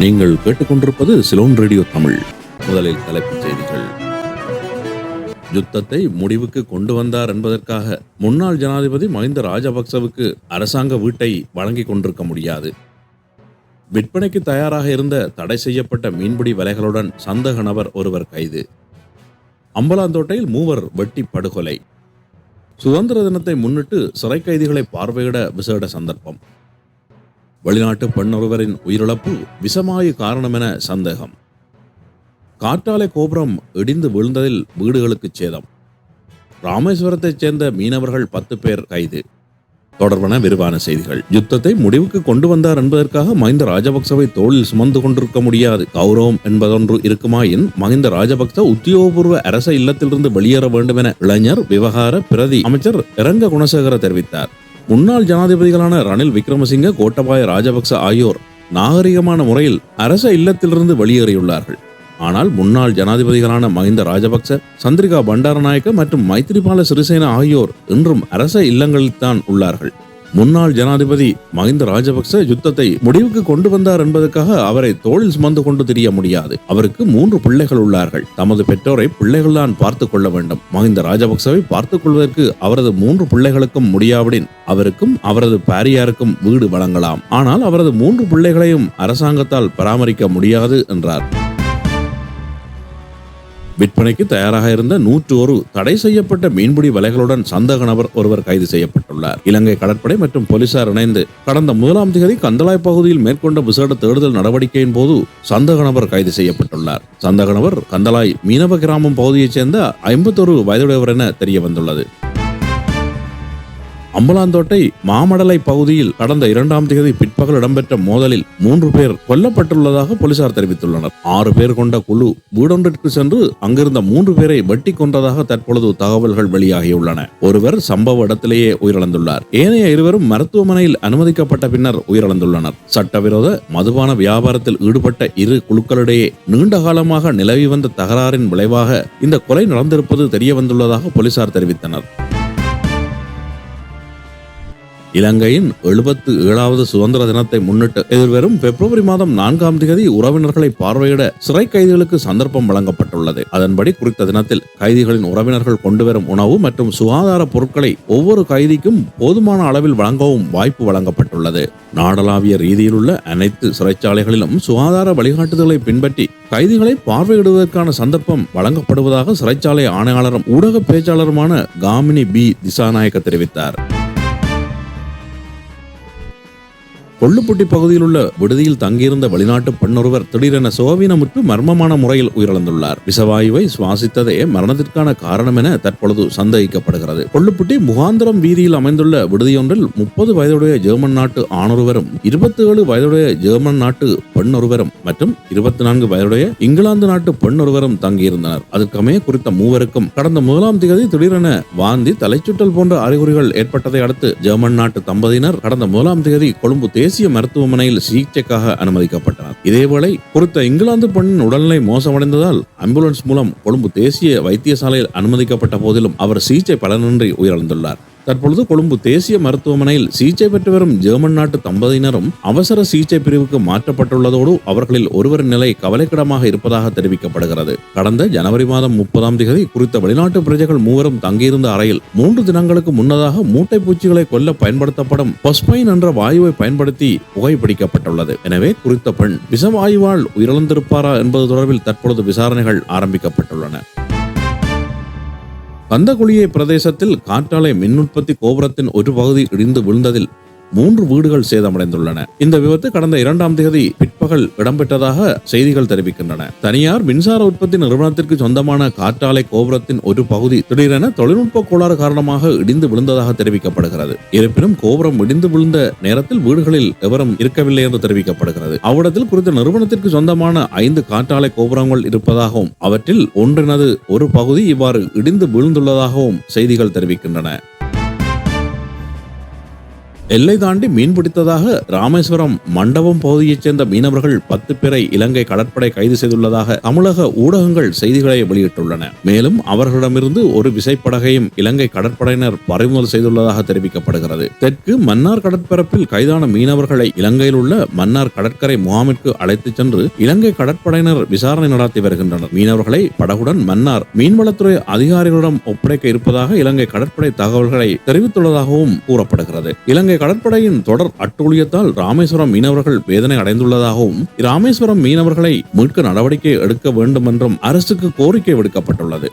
நீங்கள் கேட்டுக்கொண்டிருப்பது சிலோன் ரேடியோ தமிழ். முதலில் தலைப்புச் செய்திகள். யுத்தத்தை முடிவுக்கு கொண்டு வந்தார் என்பதற்காக முன்னாள் ஜனாதிபதி மஹிந்த ராஜபக்சவுக்கு அரசாங்க வீட்டை வழங்கிக் கொண்டிருக்க முடியாது. விற்பனைக்கு தயாராக இருந்த தடை செய்யப்பட்ட மீன்பிடி வலைகளுடன் சந்தக நபர் ஒருவர் கைது. அம்பலாந்தோட்டையில் மூவர் வெட்டி படுகொலை. சுதந்திர தினத்தை முன்னிட்டு சிறை கைதிகளை பார்வையிட விசேட சந்தர்ப்பம். வெளிநாட்டு பெண்ணொருவரின் உயிரிழப்பு விஷமாயு காரணம் என சந்தேகம். காற்றாலை கோபுரம் இடிந்து விழுந்ததில் வீடுகளுக்கு சேதம். ராமேஸ்வரத்தைச் சேர்ந்த மீனவர்கள் பத்து பேர் கைது. தொடர்பான விரிவான செய்திகள். யுத்தத்தை முடிவுக்கு கொண்டு வந்தார் என்பதற்காக மஹிந்த ராஜபக்சவை தோளில் சுமந்து கொண்டிருக்க முடியாது. கௌரவம் என்பதொன்று இருக்குமாயின் மஹிந்த ராஜபக்ச உத்தியோகபூர்வ அரச இல்லத்திலிருந்து வெளியேற வேண்டும் என இளைஞர் விவகார பிரதி அமைச்சர் இரங்க குணசேகர தெரிவித்தார். முன்னாள் ஜனாதிபதிகளான ரணில் விக்ரமசிங்க கோட்டபாய ராஜபக்ச ஆகியோர் நாகரிகமான முறையில் அரச இல்லத்திலிருந்து வெளியேறியுள்ளார்கள். ஆனால் முன்னாள் ஜனாதிபதிகளான மஹிந்த ராஜபக்ச சந்திரிகா பண்டாரநாயக்க மற்றும் மைத்திரிபால சிறிசேன ஆகியோர் இன்றும் அரச இல்லங்களில்தான் உள்ளார்கள். முன்னாள் ஜனாதிபதி மஹிந்த ராஜபக்ச யுத்தத்தை முடிவுக்கு கொண்டு வந்தார் என்பதற்காக அவரை தோளில் சுமந்து கொண்டு திரிய முடியாது. அவருக்கு மூன்று பிள்ளைகள் உள்ளார்கள். தமது பெற்றோரை பிள்ளைகள்தான் பார்த்துக் கொள்ள வேண்டும். மஹிந்த ராஜபக்சவை பார்த்துக் கொள்வதற்கு அவரது மூன்று பிள்ளைகளுக்கும் முடியாவிடின் அவருக்கும் அவரது பாரியாருக்கும் வீடு வழங்கலாம். ஆனால் அவரது மூன்று பிள்ளைகளையும் அரசாங்கத்தால் பராமரிக்க முடியாது என்றார். விற்பனைக்கு தயாராக இருந்த நூற்று ஒரு தடை செய்யப்பட்ட மீன்பிடி வலைகளுடன் சந்தக நபர் ஒருவர் கைது செய்யப்பட்டுள்ளார். இலங்கை கடற்படை மற்றும் போலீசார் இணைந்து கடந்த முதலாம் தேதி கந்தளாய் பகுதியில் மேற்கொண்ட விசேட தேடுதல் நடவடிக்கையின் போது சந்தக நபர் கைது செய்யப்பட்டுள்ளார். சந்தக நபர் கந்தளாய் மீனவ கிராமம் பகுதியைச் சேர்ந்த ஐம்பத்தொரு வயதுடையவர் என தெரிய வந்துள்ளது அம்பலாந்தோட்டை மாமடலை பகுதியில் கடந்த இரண்டாம் தேதி பிற்பகல் இடம்பெற்ற மோதலில் மூன்று பேர் கொல்லப்பட்டுள்ளதாக போலீசார் தெரிவித்துள்ளனர். ஆறு பேர் கொண்ட குழு வீடொன்றிற்கு சென்று அங்கிருந்த மூன்று பேரை வெட்டி கொன்றதாக தற்பொழுது தகவல்கள் வெளியாகியுள்ளன. ஒருவர் சம்பவ இடத்திலேயே உயிரிழந்துள்ளார். ஏனைய இருவரும் மருத்துவமனையில் அனுமதிக்கப்பட்ட பின்னர் உயிரிழந்துள்ளனர். சட்டவிரோத மதுபான வியாபாரத்தில் ஈடுபட்ட இரு குழுக்களிடையே நீண்ட காலமாக நிலவி வந்த தகராறின் விளைவாக இந்த கொலை நடந்திருப்பது தெரிய வந்துள்ளதாக போலீசார் தெரிவித்தனர். இலங்கையின் எழுபத்து ஏழாவது சுதந்திர தினத்தை முன்னிட்டு எதிர்வரும் பிப்ரவரி மாதம் நான்காம் தேதி உறவினர்களை பார்வையிட சிறை கைதிகளுக்கு சந்தர்ப்பம் வழங்கப்பட்டுள்ளது. அதன்படி குறித்த தினத்தில் கைதிகளின் உறவினர்கள் கொண்டுவரும் உணவு மற்றும் சுகாதார பொருட்களை ஒவ்வொரு கைதிக்கும் போதுமான அளவில் வழங்கவும் வாய்ப்பு வழங்கப்பட்டுள்ளது. நாடளாவிய ரீதியில் உள்ள அனைத்து சிறைச்சாலைகளிலும் சுகாதார வழிகாட்டுதலை பின்பற்றி கைதிகளை பார்வையிடுவதற்கான சந்தர்ப்பம் வழங்கப்படுவதாக சிறைச்சாலை ஆணையாளரும் ஊடக பேச்சாளருமான காமினி பி. திசாநாயக்க தெரிவித்தார். கொள்ளுப்பட்டி பகுதியில் உள்ள விடுதியில் தங்கியிருந்த வெளிநாட்டு பெண்ணொருவர் திடீரென சுகவீனமுற்று மர்மமான முறையில் உயிரிழந்துள்ளார். விஷவாயுவை சுவாசித்ததே மரணத்திற்கான காரணம் என தற்பொழுது சந்தேகிக்கப்படுகிறது. கொள்ளுப்பட்டி முகாந்திரம் வீதியில் அமைந்துள்ள விடுதியொன்றில் முப்பது வயதுடைய ஜெர்மன் நாட்டு ஆணொருவரும் இருபத்தி ஏழு வயதுடைய ஜெர்மன் நாட்டு பெண்ணொருவரும் மற்றும் இருபத்தி நான்கு வயதுடைய இங்கிலாந்து நாட்டு பெண்ணொருவரும் தங்கியிருந்தனர். அதற்கமே குறித்த மூவருக்கும் கடந்த முதலாம் தேதி திடீரென வாந்தி தலைச்சுட்டல் போன்ற அறிகுறிகள் ஏற்பட்டதை அடுத்து ஜெர்மன் நாட்டு தம்பதியினர் கடந்த முதலாம் தேதி கொழும்பு தேசிய தேசிய மருத்துவமனையில் சிகிச்சைக்காக அனுமதிக்கப்பட்டனர். இதேவேளை குறித்த இங்கிலாந்து பெண்ணின் உடல்நிலை மோசமடைந்ததால் ஆம்புலன்ஸ் மூலம் கொழும்பு தேசிய வைத்தியசாலையில் அனுமதிக்கப்பட்ட போதிலும் அவர் சிகிச்சை பலனின்றி உயிரிழந்துள்ளார். தற்பொழுது கொழும்பு தேசிய மருத்துவமனையில் சிகிச்சை பெற்று வரும் ஜெர்மன் நாட்டு தம்பதியினரும் அவசர சிகிச்சை பிரிவுக்கு மாற்றப்பட்டுள்ளதோடு அவர்களில் ஒருவரின் நிலை கவலைக்கிடமாக இருப்பதாக தெரிவிக்கப்படுகிறது. கடந்த ஜனவரி மாதம் முப்பதாம் தேதி குறித்த வெளிநாட்டு பிரஜைகள் மூவரும் தங்கியிருந்த அறையில் மூன்று தினங்களுக்கு முன்னதாக மூட்டை பூச்சிகளை கொல்ல பயன்படுத்தப்படும் பொஸ்பைன் என்ற வாயுவை பயன்படுத்தி புகைப்பிடிக்கப்பட்டுள்ளது எனவே குறித்த பெண் விஷவாயுவால் உயிரிழந்திருப்பாரா என்பது தொடர்பில் தற்பொழுது விசாரணைகள் ஆரம்பிக்கப்பட்டுள்ளன. கந்தகுழியை பிரதேசத்தில் காற்றாலை மின் உற்பத்தி கோபுரத்தின் ஒரு பகுதி இடிந்து விழுந்ததில் மூன்று வீடுகள் சேதமடைந்துள்ளன. இந்த விபத்து கடந்த இரண்டாம் தேதி பிற்பகல் இடம்பெற்றதாக செய்திகள் தெரிவிக்கின்றன. தனியார் மின்சார உற்பத்தி நிறுவனத்திற்கு சொந்தமான காற்றாலை கோபுரத்தின் ஒரு பகுதி திடீரென தொழில்நுட்ப கோளாறு காரணமாக இடிந்து விழுந்ததாக தெரிவிக்கப்படுகிறது. இருப்பினும் கோபுரம் இடிந்து விழுந்த நேரத்தில் வீடுகளில் எவரும் இருக்கவில்லை என்று தெரிவிக்கப்படுகிறது. அவ்விடத்தில் குறித்த நிறுவனத்திற்கு சொந்தமான ஐந்து காற்றாலை கோபுரங்கள் இருப்பதாகவும் அவற்றில் ஒன்றினது ஒரு பகுதி இவ்வாறு இடிந்து விழுந்துள்ளதாகவும் செய்திகள் தெரிவிக்கின்றன. எல்லை தாண்டி மீன் பிடித்ததாக ராமேஸ்வரம் மண்டபம் பகுதியைச் சேர்ந்த மீனவர்கள் பத்து பேரை இலங்கை கடற்படை கைது செய்துள்ளதாக தமிழக ஊடகங்கள் செய்திகளை வெளியிட்டுள்ளன. மேலும் அவர்களிடமிருந்து ஒரு விசைப்படகையும் இலங்கை கடற்படையினர் பறிமுதல் செய்துள்ளதாக தெரிவிக்கப்படுகிறது. தெற்கு மன்னார் கடற்பரப்பில் கைதான மீனவர்களை இலங்கையில் உள்ள மன்னார் கடற்கரை முகாமிற்கு அழைத்துச் சென்று இலங்கை கடற்படையினர் விசாரணை நடத்தி வருகின்றனர். மீனவர்களை படகுடன் மன்னார் மீன்வளத்துறை அதிகாரிகளிடம் ஒப்படைக்க இருப்பதாக இலங்கை கடற்படை தகவல்களை தெரிவித்துள்ளதாகவும் கூறப்படுகிறது. இலங்கை கடற்படையின் தொடர் அட்டூழியத்தால் ராமேஸ்வரம் மீனவர்கள் வேதனை அடைந்துள்ளதாகவும் ராமேஸ்வரம் மீனவர்களை மீட்க நடவடிக்கை எடுக்க வேண்டும் என்றும் அரசுக்கு கோரிக்கை விடுக்கப்பட்டுள்ளது.